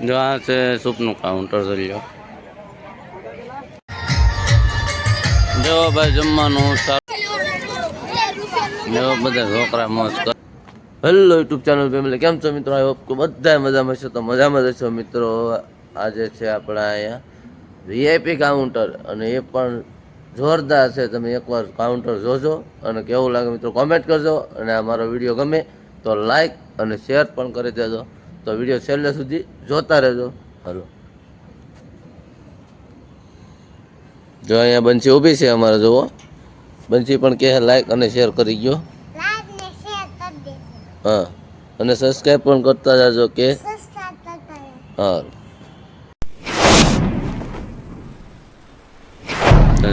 જો આ છે સૂપનું કાઉન્ટર જોઈ લો જો ભાઈ જમવાનું સારું. જો બધા છોકરા મોજ હેલો યુટ્યુબ ચેનલ ફેમિલી કેમ છો મિત્રો? આઈ હોપ કે બધા મજામાં છો તો મજામાં જશો મિત્રો. આજે છે આપણા અહીંયા વીઆઈપી કાઉન્ટર અને એ પણ જોરદાર છે. તમે એકવાર કાઉન્ટર જોજો અને કેવું લાગે મિત્રો કોમેન્ટ કરજો. અને આ મારો વીડિયો ગમે તો લાઈક અને શેર પણ કરી દેજો. તો વીડિયો છેલ્લે સુધી જોતા રહેજો. હલો. જો અહીંયા બંસી ઊભી છે અમારે જુઓ. બંસી પણ કહે લાઈક અને શેર કરી ગયો. લાઈક ને શેર કરી દેજો. હા. અને સબસ્ક્રાઈબ પણ કરતા જાજો કે હા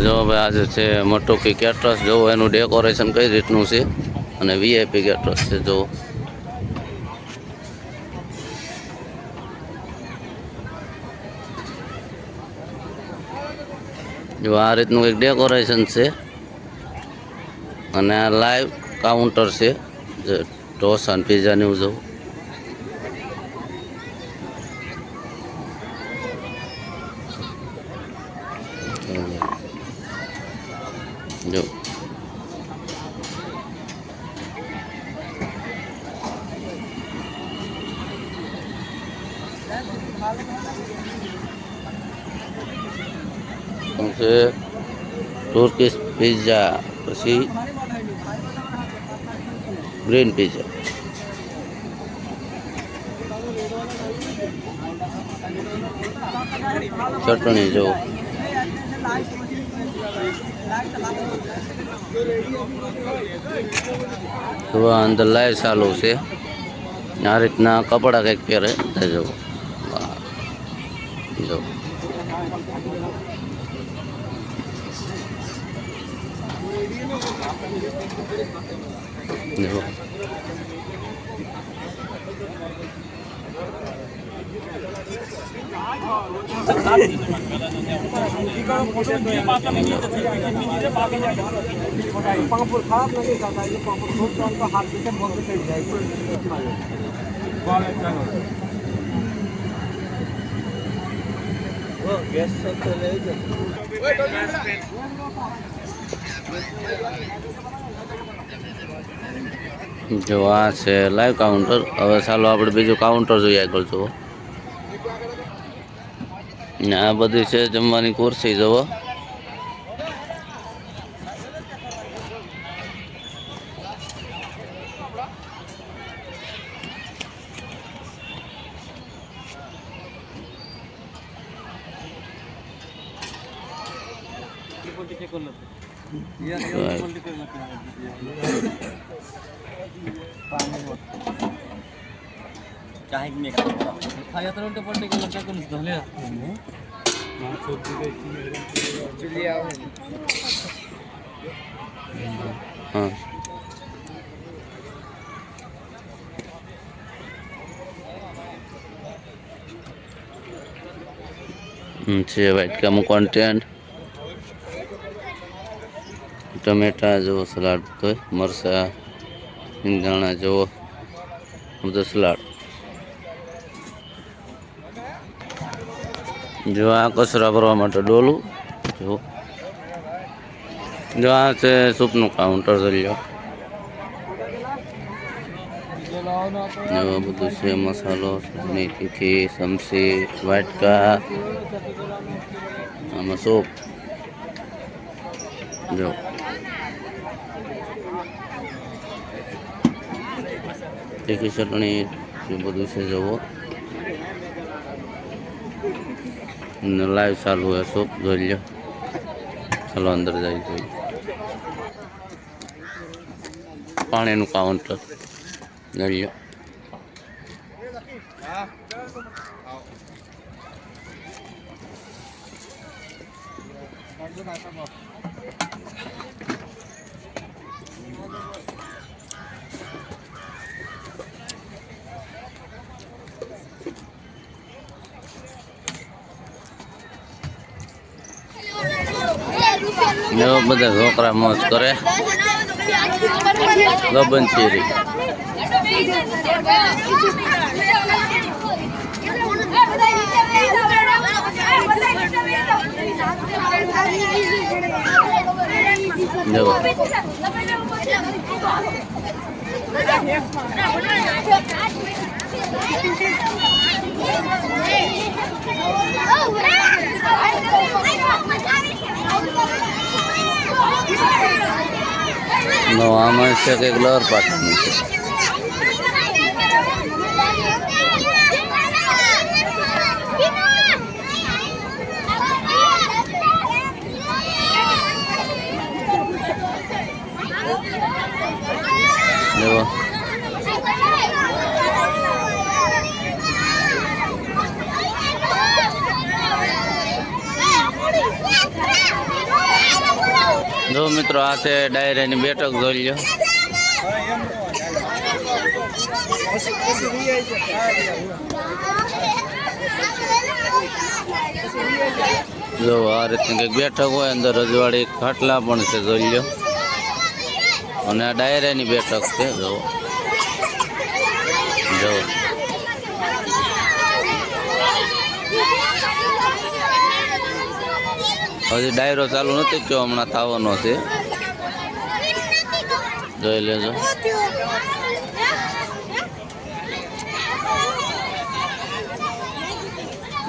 જો ભાઈ આજે છે મટુકી કેટરસ જોવો એનું ડેકોરેશન કઈ રીતનું છે? અને વીઆઈપી કેટરસ છે જો જો આ રીતનું એક ડેકોરેશન છે. અને આ લાઈવ કાઉન્ટર છે. ઢોસા અને પીઝાની ઉજવ જોવું. જો. છે તુર્કીશ પિઝા પછી ગ્રીન પિઝા ચટણી જો તો આ અંદર લાઈવ ચાલુ છે, આ રીતના કપડાં કંઈક પહેરે તે જો વાહ. けど。でも。ગેસ જો આ છે લાઈવ કાઉન્ટર હવે ચાલો આપણે બીજું કાઉન્ટર જોઈએ આગળ જુઓ. ને આ બધી છે જમવાની ખુરશી, જુઓ. હા હમ, છે વાટકામાં કોન્ટેન્ટ ટમેટા જુઓ સલાડ તો મરચા ઈંધાણા જુઓ બધો સલાડ. જો આ કચરા ભરવા માટે ડોલું, જો. જો આ છે સૂપનું કાઉન્ટર જોઈ લો. જો બધું છે મસાલો, ચટણી, તીખી, સમસી, વાટકા, આમાં સૂપ. જો. તીખી ચટણી એ બધું છે જવો લાઈવ ચાલુ હોય સૂપ જોઈ લો ચાલો અંદર જઈ, જોઈ. પાણીનું કાઉન્ટર જોઈ લો ને બધા છોકરા મોજ કરે. લબન ચીરી જવો નો આમાં છે કંઈક લહર પાટણનું છે. જુઓ જો મિત્રો આ છે ડાયરાની બેઠક, જોઈ લો જો આ રીતની કંઈક બેઠક હોય, અંદર રજવાડી ખાટલા પણ છે, જોઈ લો અને આ ડાયરાની બેઠક છે જો જો હજી ડાયરો ચાલુ નથી થયો, હમણાં થવાનો છે. જોઈ લેજો.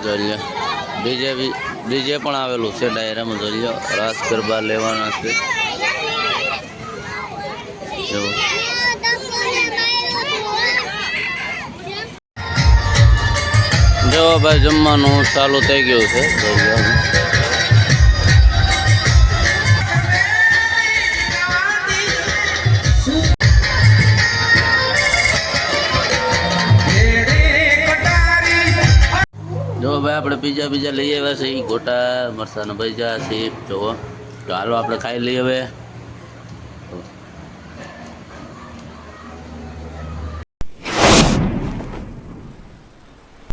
જોઈ લો. બીજે બી, ડીજે પણ આવેલું છે ડાયરામાં, જોઈ લો. રાસ ગરબા લેવાના છે. જો ભાઈ, જમવાનું ચાલુ થઈ ગયું છે. જોઈ લો. આપણે બીજા બીજા લઈ આવ્યા છે એ ગોટા મરસાના ભજીયા છે. જોવો તો હાલો આપણે ખાઈ લઈએ હવે.